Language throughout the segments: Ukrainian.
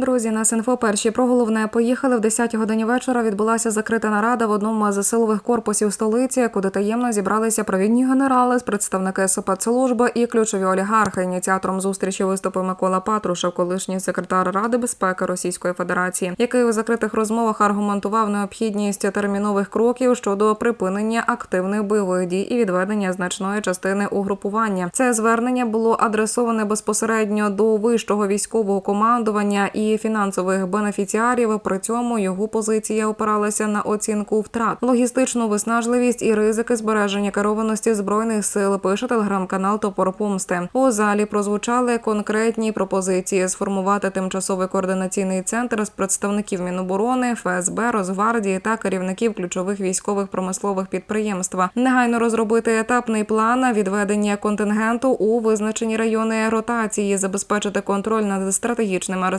Друзі, на Синфо перші про головне поїхали в 10 годині вечора. Відбулася закрита нарада в одному з силових корпусів столиці, куди таємно зібралися провідні генерали з представники спецслужби і ключові олігархи. Ініціатором зустрічі виступив Микола Патрушев, колишній секретар Ради безпеки Російської Федерації, який у закритих розмовах аргументував необхідність термінових кроків щодо припинення активних бойових дій і відведення значної частини угрупування. Це звернення було адресоване безпосередньо до вищого військового командування і фінансових бенефіціарів. При цьому його позиція опиралася на оцінку втрат, логістичну виснажливість і ризики збереження керованості збройних сил. Пише телеграм-канал Топор Помсти. У залі прозвучали конкретні пропозиції сформувати тимчасовий координаційний центр з представників Міноборони, ФСБ, Росгвардії та керівників ключових військових промислових підприємств. Негайно розробити етапний план відведення контингенту у визначені райони ротації, забезпечити контроль над стратегічними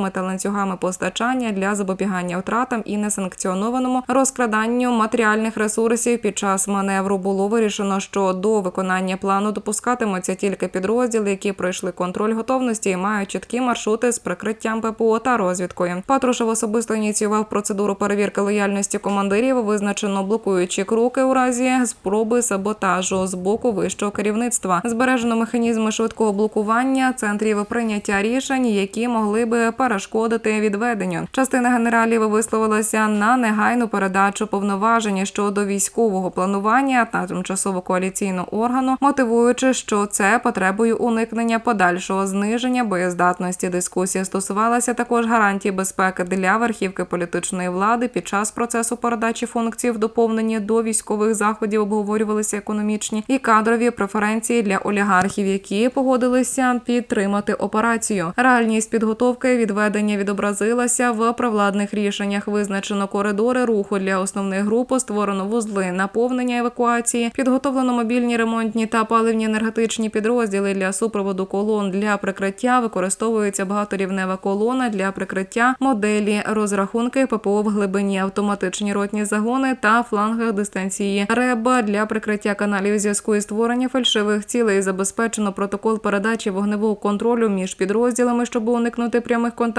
арсеналами та ланцюгами постачання для запобігання втратам і несанкціонованому розкраданню матеріальних ресурсів під час маневру. Було вирішено, що до виконання плану допускатимуться тільки підрозділи, які пройшли контроль готовності і мають чіткі маршрути з прикриттям ППО та розвідкою. Патрушев особисто ініціював процедуру перевірки лояльності командирів, визначено блокуючі кроки у разі спроби саботажу з боку вищого керівництва. Збережено механізми швидкого блокування центрів прийняття рішень, які могли би перешкодити відведенню. Частина генералів висловилася на негайну передачу повноважень щодо військового планування та тимчасово коаліційного органу, мотивуючи, що це потребує уникнення подальшого зниження боєздатності. Дискусія стосувалася також гарантій безпеки для верхівки політичної влади під час процесу передачі функцій в доповненні до військових заходів обговорювалися економічні і кадрові преференції для олігархів, які погодилися підтримати операцію. Реальність підготовки відведення відобразилася в провладних рішеннях. Визначено коридори руху для основних груп, створено вузли наповнення евакуації, підготовлено мобільні ремонтні та паливні енергетичні підрозділи для супроводу колон для прикриття. Використовується багаторівнева колона для прикриття моделі розрахунки ППО в глибині, автоматичні ротні загони та флангах дистанції РЕБ для прикриття каналів зв'язку і створення фальшивих цілей. Забезпечено протокол передачі вогневого контролю між підрозділами, щоб уникнути прямих контактів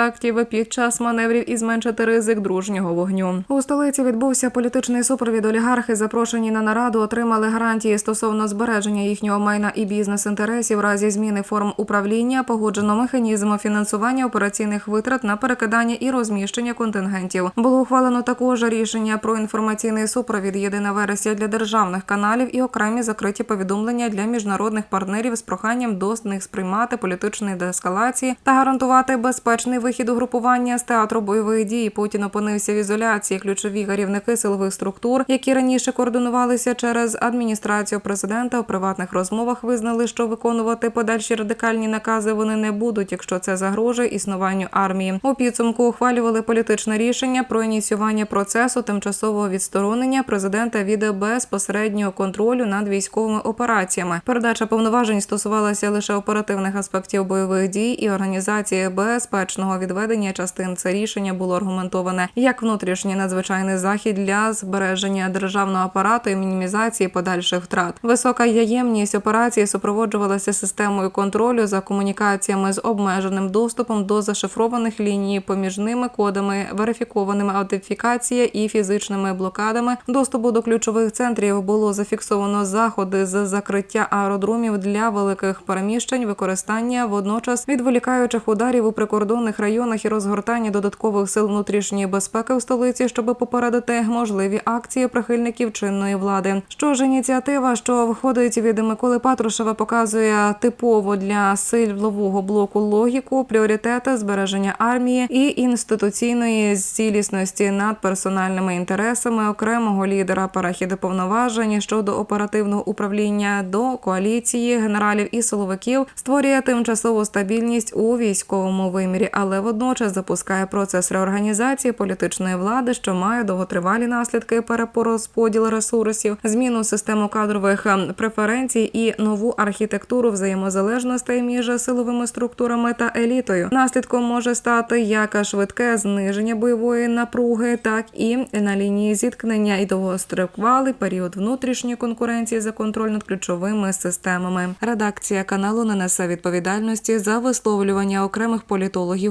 під час маневрів і зменшити ризик дружнього вогню. У столиці відбувся політичний супровід. Олігархи, запрошені на нараду, отримали гарантії стосовно збереження їхнього майна і бізнес-інтересів в разі зміни форм управління, погоджено механізм фінансування операційних витрат на перекидання і розміщення контингентів. Було ухвалено також рішення про інформаційний супровід єдина версія для державних каналів і окремі закриті повідомлення для міжнародних партнерів з проханням до них сприймати політичної деескалації та гарантувати безпечний вихід угрупування з театру бойових дій. Путін опинився в ізоляції. Ключові керівники силових структур, які раніше координувалися через адміністрацію президента у приватних розмовах, визнали, що виконувати подальші радикальні накази вони не будуть, якщо це загрожує існуванню армії. У підсумку ухвалювали політичне рішення про ініціювання процесу тимчасового відсторонення президента від безпосереднього контролю над військовими операціями. Передача повноважень стосувалася лише оперативних аспектів бойових дій і організації безпечного відведення частин. Це рішення було аргументоване як внутрішній надзвичайний захід для збереження державного апарату і мінімізації подальших втрат. Висока яємність операції супроводжувалася системою контролю за комунікаціями з обмеженим доступом до зашифрованих ліній, поміж ними кодами, верифікованими аутентифікація і фізичними блокадами. Доступу до ключових центрів було зафіксовано заходи з закриття аеродромів для великих переміщень, використання водночас відволікаючих ударів у прикордонних районах і розгортання додаткових сил внутрішньої безпеки в столиці, щоб попередити можливі акції прихильників чинної влади. Що ж, ініціатива, що виходить від Миколи Патрушева, показує типово для сильового блоку логіку, пріоритети збереження армії і інституційної цілісності над персональними інтересами окремого лідера перехід повноважень щодо оперативного управління до коаліції генералів і силовиків створює тимчасову стабільність у військовому вимірі, але водночас запускає процес реорганізації політичної влади, що має довготривалі наслідки перепорозподіл ресурсів, зміну систему кадрових ем, преференцій і нову архітектуру взаємозалежностей між силовими структурами та елітою. Наслідком може стати як швидке зниження бойової напруги, так і на лінії зіткнення і довгостроковалий період внутрішньої конкуренції за контроль над ключовими системами. Редакція каналу не несе відповідальності за висловлювання окремих політологів